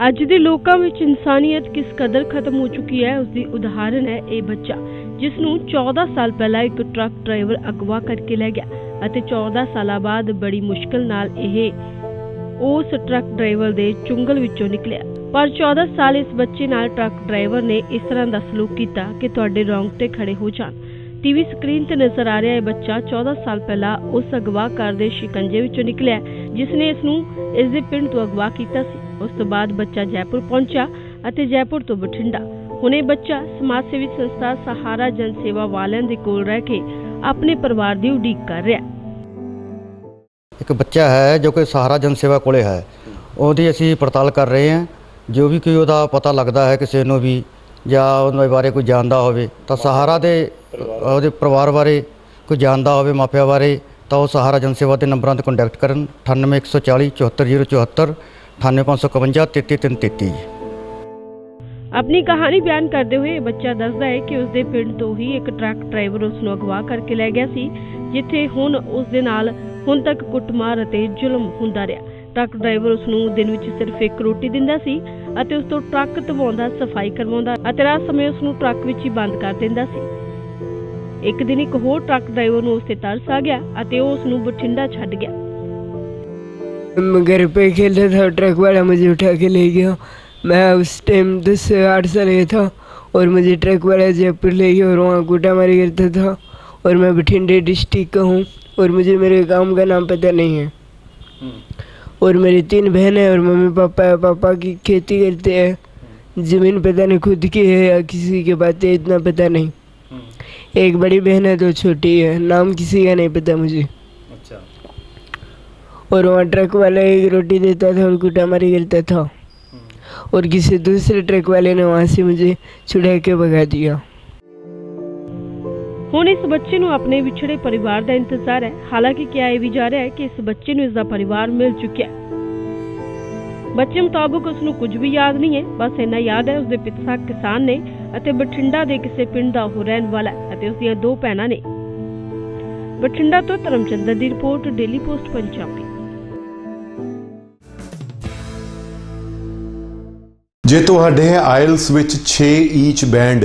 ਅੱਜ ਦੇ ਲੋਕਾਂ ਵਿੱਚ ਇਨਸਾਨੀਅਤ ਕਿਸ ਕਦਰ ਖਤਮ ਹੋ ਚੁੱਕੀ ਹੈ ਉਸ ਦੀ ਉਦਾਹਰਣ ਹੈ ਇਹ ਬੱਚਾ, ਜਿਸ ਨੂੰ 14 ਸਾਲ ਪਹਿਲਾਂ ਇੱਕ ਟਰੱਕ ਡਰਾਈਵਰ ਅਗਵਾ ਕਰਕੇ ਲੈ ਗਿਆ ਅਤੇ 14 ਸਾਲਾਂ ਬਾਅਦ ਬੜੀ ਮੁਸ਼ਕਲ ਨਾਲ ਇਹ ਉਸ ਟਰੱਕ ਡਰਾਈਵਰ ਦੇ ਚੁੰਗਲ ਵਿੱਚੋਂ ਨਿਕਲਿਆ। ਪਰ 14 ਸਾਲ ਇਸ ਬੱਚੇ ਨਾਲ ਟਰੱਕ ਡਰਾਈਵਰ ਨੇ ਇਸ ਤਰ੍ਹਾਂ ਦਾ ਸਲੂਕ ਕੀਤਾ ਕਿ ਤੁਹਾਡੇ ਰੌਂਗਟੇ ਖੜੇ ਹੋ ਜਾਣ। ਟੀਵੀ ਸਕਰੀਨ ਤੇ ਨਜ਼ਰ ਆ ਰਿਹਾ ਇਹ ਬੱਚਾ 14 ਸਾਲ ਪਹਿਲਾਂ ਉਸ ਅਗਵਾਕਾਰ ਦੇ ਸ਼ਿਕੰਜੇ ਵਿੱਚੋਂ ਨਿਕਲਿਆ। ਜਿਸ ਨੇ ਇਸ ਨੂੰ ਇਸ ਦੇ ਪਿੰਡ ਤੋਂ ਅਗਵਾ ਕੀਤਾ ਸੀ। ਉਸ ਤੋਂ ਬਾਅਦ ਬੱਚਾ ਜੈਪੁਰ ਪਹੁੰਚਿਆ ਅਤੇ ਜੈਪੁਰ ਤੋਂ ਬਠਿੰਡਾ। ਹੁਣ ਇਹ ਬੱਚਾ ਸਮਾਜ ਸੇਵੀ ਸੰਸਥਾ ਸਹਾਰਾ ਜਨ ਸੇਵਾ ਵਾਲਿਆਂ ਦੇ ਕੋਲ ਰਹਿ ਕੇ ਆਪਣੇ ਪਰਿਵਾਰ ਦੀ ਉਡੀਕ ਕਰ ਰਿਹਾ। ਇੱਕ ਬੱਚਾ ਹੈ ਜੋ ਕਿ ਸਹਾਰਾ ਜਨ ਸੇਵਾ ਕੋਲੇ ਹੈ। ਉਹਦੀ ਅਸੀਂ ਪੜਤਾਲ ਕਰ ਰਹੇ ਹਾਂ। ਜੋ ਵੀ ਕੋਈ ਉਹਦਾ ਪਤਾ ਲੱਗਦਾ ਹੈ, ਕਿਸੇ ਨੂੰ ਵੀ ਜਾਂ ਉਹਨਾਂ ਬਾਰੇ ਕੋਈ ਜਾਣਦਾ ਹੋਵੇ, ਤਾਂ ਸਹਾਰਾ ਦੇ ਉਹਦੇ ਪਰਿਵਾਰ ਬਾਰੇ ਕੋਈ ਜਾਣਦਾ ਹੋਵੇ, ਮਾਪਿਆਂ ਬਾਰੇ, ਤਾਂ ਉਹ ਸਹਾਰਾ ਜਨ ਸੇਵਾ ਦੇ ਨੰਬਰਾਂ ਤੇ ਕੰਟੈਕਟ ਕਰਨ 98140 74074 98551 33333 ਆਪਣੀ ਕਹਾਣੀ ਬਿਆਨ ਕਰਦੇ ਹੋਏ ਇਹ ਬੱਚਾ ਦੱਸਦਾ ਹੈ ਕਿ ਉਸ ਦੇ ਪਿੰਡ ਤੋਂ ਹੀ ਇੱਕ ਟਰੱਕ ਡਰਾਈਵਰ ਉਸ ਨੂੰ ਅਗਵਾ ਕਰਕੇ ਲੈ ਗਿਆ ਸੀ, ਜਿੱਥੇ ਹੁਣ ਉਸ ਦੇ ਨਾਲ ਹੁਣ ਤੱਕ ਕੁੱਟਮਾਰ ਅਤੇ ਜ਼ੁਲਮ ਹੁੰਦਾ ਰਿਹਾ। ਟਰੱਕ ਡਰਾਈਵਰ ਉਸ ਨੂੰ ਦਿਨ ਵਿੱਚ ਸਿਰਫ ਇੱਕ ਰੋਟੀ ਦਿੰਦਾ ਸੀ ਅਤੇ ਉਸ ਤੋਂ ਟਰੱਕ ਧਵਾਉਂਦਾ ਸਫਾਈ ਕਰਵਾਉਂਦਾ ਅਤੇ ਰਾਤ ਸਮੇਂ ਉਸ ਨੂੰ ਟਰੱਕ ਵਿੱਚ ਹੀ ਬੰਦ ਕਰ ਦਿੰਦਾ ਸੀ ਇੱਕ ਦਿਨ ਇੱਕ ਹੋਰ ਟਰੱਕ ਡਰਾਈਵਰ ਨੂੰ ਉਸ ਤੇ ਤਰਸ ਆ ਗਿਆ ਅਤੇ ਉਹ ਉਸ ਨੂੰ ਬਠਿੰਡਾ ਛੱਡ ਗਿਆ मैं घर पे खेल रहा था ट्रक वाला मुझे उठा के ले गया मैं उस टाइम दस से आठ साल का था और मुझे ट्रक वाला जयपुर ले गया और वहाँ कूटा मारी करता था और मैं बठिंडे डिस्ट्रिक्ट का हूँ और मुझे मेरे गांव का नाम पता नहीं है और मेरी तीन बहन है और मम्मी पापा है पापा की खेती करते हैं। ज़मीन पता नहीं खुद की है या किसी के बात है इतना पता नहीं। एक बड़ी बहन है तो छोटी है। नाम किसी का नहीं पता मुझे। अच्छा। और वहाँ ट्रक वाला एक रोटी देता था और कुटामारी करता था। और किसी दूसरे ट्रक वाले ने वहाँ से मुझे छुड़ा के भगा दिया। ਹੁਣ ਇਸ ਬੱਚੇ ਨੂੰ ਆਪਣੇ ਵਿਛੜੇ ਪਰਿਵਾਰ ਦਾ ਇੰਤਜ਼ਾਰ ਹੈ। ਹਾਲਾਂਕਿ ਕਿਹਾ ਇਹ ਵੀ ਜਾ ਰਿਹਾ ਹੈ ਕਿ ਇਸ ਬੱਚੇ ਨੂੰ ਇਸ ਦਾ ਪਰਿਵਾਰ ਮਿਲ ਚੁੱਕਿਆ ਹੈ। ਬੱਚੇ ਮੁਤਾਬਕ ਉਸ ਨੂੰ ਕੁਝ ਵੀ ਯਾਦ ਨਹੀਂ ਹੈ। ਬਸ ਇੰਨਾ ਯਾਦ ਹੈ ਉਸ ਦੇ ਪਿਤਾ ਕਿਸਾਨ ਨੇ ਅਤੇ ਬਠਿੰਡਾ ਦੇ ਕਿਸੇ ਪਿੰਡ ਦਾ ਉਹ ਰਹਿਣ ਵਾਲਾ ਹੈ ਅਤੇ ਉਸ ਦੀਆਂ ਦੋ ਭੈਣਾਂ ਨੇ। ਬਠਿੰਡਾ ਤੋਂ ਧਰਮਚੰਦਰ ਦੀ ਰਿਪੋਰਟ, ਡੇਲੀ ਪੋਸਟ, ਪੰਜਾਬੀ। ਜੇ ਤੁਹਾਡੇ ਆਇਲਸ ਵਿੱਚ 6 ਈਚ ਬੈਂਡ